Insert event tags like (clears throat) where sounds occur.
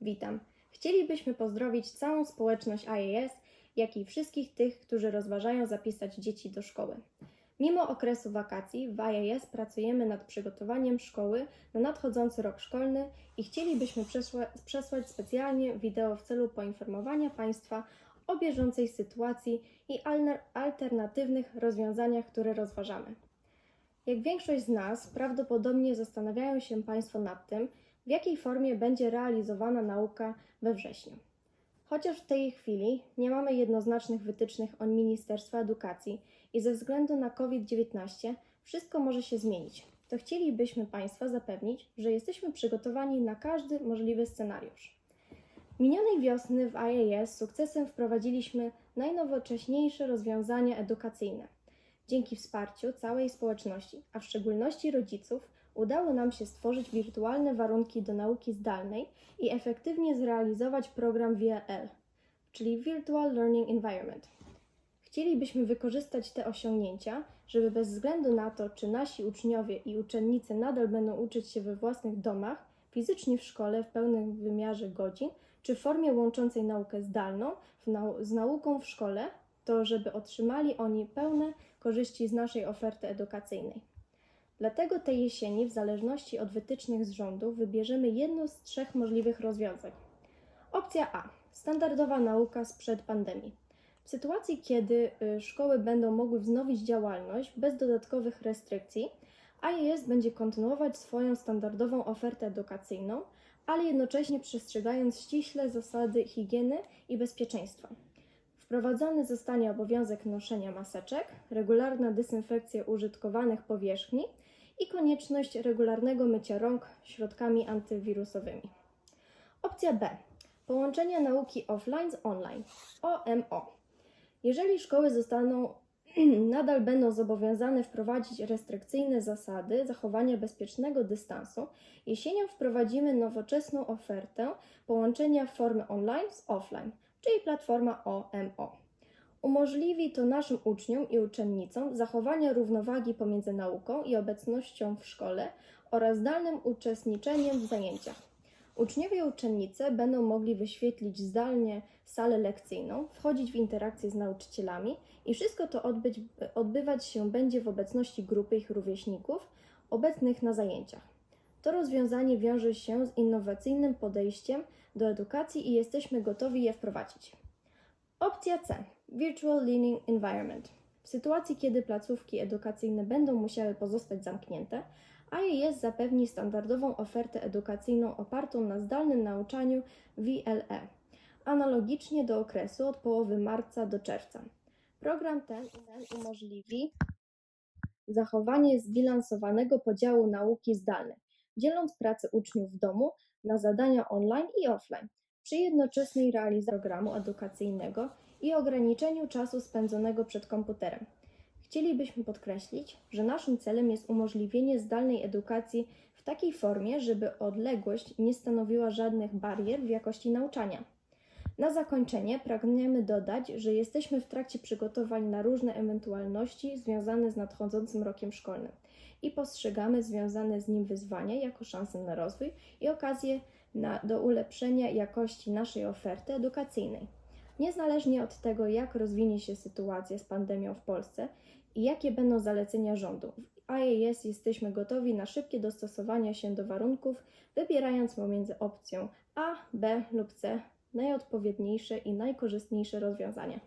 Witam. Chcielibyśmy pozdrowić całą społeczność IAS, jak i wszystkich tych, którzy rozważają zapisać dzieci do szkoły. Mimo okresu wakacji w IAS pracujemy nad przygotowaniem szkoły na nadchodzący rok szkolny i chcielibyśmy przesła- przesłać specjalnie wideo w celu poinformowania Państwa o bieżącej sytuacji i alternatywnych rozwiązaniach, które rozważamy. Jak większość z nas, prawdopodobnie zastanawiają się Państwo nad tym, w jakiej formie będzie realizowana nauka we wrześniu. Chociaż w tej chwili nie mamy jednoznacznych wytycznych od Ministerstwa Edukacji i ze względu na COVID-19 wszystko może się zmienić, to chcielibyśmy Państwa zapewnić, że jesteśmy przygotowani na każdy możliwy scenariusz. Minionej wiosny w IAS z sukcesem wprowadziliśmy najnowocześniejsze rozwiązania edukacyjne. Dzięki wsparciu całej społeczności, a w szczególności rodziców, udało nam się stworzyć wirtualne warunki do nauki zdalnej i efektywnie zrealizować program VLL, czyli Virtual Learning Environment. Chcielibyśmy wykorzystać te osiągnięcia, żeby bez względu na to, czy nasi uczniowie i uczennice nadal będą uczyć się we własnych domach, fizycznie w szkole w pełnym wymiarze godzin, czy w formie łączącej naukę zdalną nau- z nauką w szkole, to żeby otrzymali oni pełne korzyści z naszej oferty edukacyjnej. Dlatego tej jesieni, w zależności od wytycznych z rządu, wybierzemy jedno z trzech możliwych rozwiązań. Opcja A standardowa nauka sprzed pandemii. W sytuacji, kiedy y, szkoły będą mogły wznowić działalność bez dodatkowych restrykcji, IAS będzie kontynuować swoją standardową ofertę edukacyjną, ale jednocześnie przestrzegając ściśle zasady higieny i bezpieczeństwa. Wprowadzony zostanie obowiązek noszenia maseczek, regularna dezynfekcja użytkowanych powierzchni i konieczność regularnego mycia rąk środkami antywirusowymi. Opcja B. Połączenie nauki offline z online. OMO. Jeżeli szkoły zostaną (clears throat) nadal będą zobowiązane wprowadzić restrykcyjne zasady zachowania bezpiecznego dystansu, jesienią wprowadzimy nowoczesną ofertę połączenia formy online z offline, czyli platforma OMO. Umożliwi to naszym uczniom i uczennicom zachowanie równowagi pomiędzy nauką i obecnością w szkole oraz zdalnym uczestniczeniem w zajęciach. Uczniowie i uczennice będą mogli wyświetlić zdalnie salę lekcyjną, wchodzić w interakcję z nauczycielami i wszystko to odbyć, odbywać się będzie w obecności grupy ich rówieśników obecnych na zajęciach. To rozwiązanie wiąże się z innowacyjnym podejściem do edukacji i jesteśmy gotowi je wprowadzić. Opcja C. Virtual Learning Environment. W sytuacji, kiedy placówki edukacyjne będą musiały pozostać zamknięte, IAS zapewni standardową ofertę edukacyjną opartą na zdalnym nauczaniu VLE, analogicznie do okresu od połowy marca do czerwca. Program ten umożliwi zachowanie zbilansowanego podziału nauki zdalnej, dzieląc pracę uczniów w domu na zadania online i offline, przy jednoczesnej realizacji programu edukacyjnego i ograniczeniu czasu spędzonego przed komputerem. Chcielibyśmy podkreślić, że naszym celem jest umożliwienie zdalnej edukacji w takiej formie, żeby odległość nie stanowiła żadnych barier w jakości nauczania. Na zakończenie pragniemy dodać, że jesteśmy w trakcie przygotowań na różne ewentualności związane z nadchodzącym rokiem szkolnym i postrzegamy związane z nim wyzwania jako szansę na rozwój i okazję na, do ulepszenia jakości naszej oferty edukacyjnej. Niezależnie od tego, jak rozwinie się sytuacja z pandemią w Polsce i jakie będą zalecenia rządu, w IAS jesteśmy gotowi na szybkie dostosowanie się do warunków, wybierając pomiędzy opcją A, B lub C najodpowiedniejsze i najkorzystniejsze rozwiązania.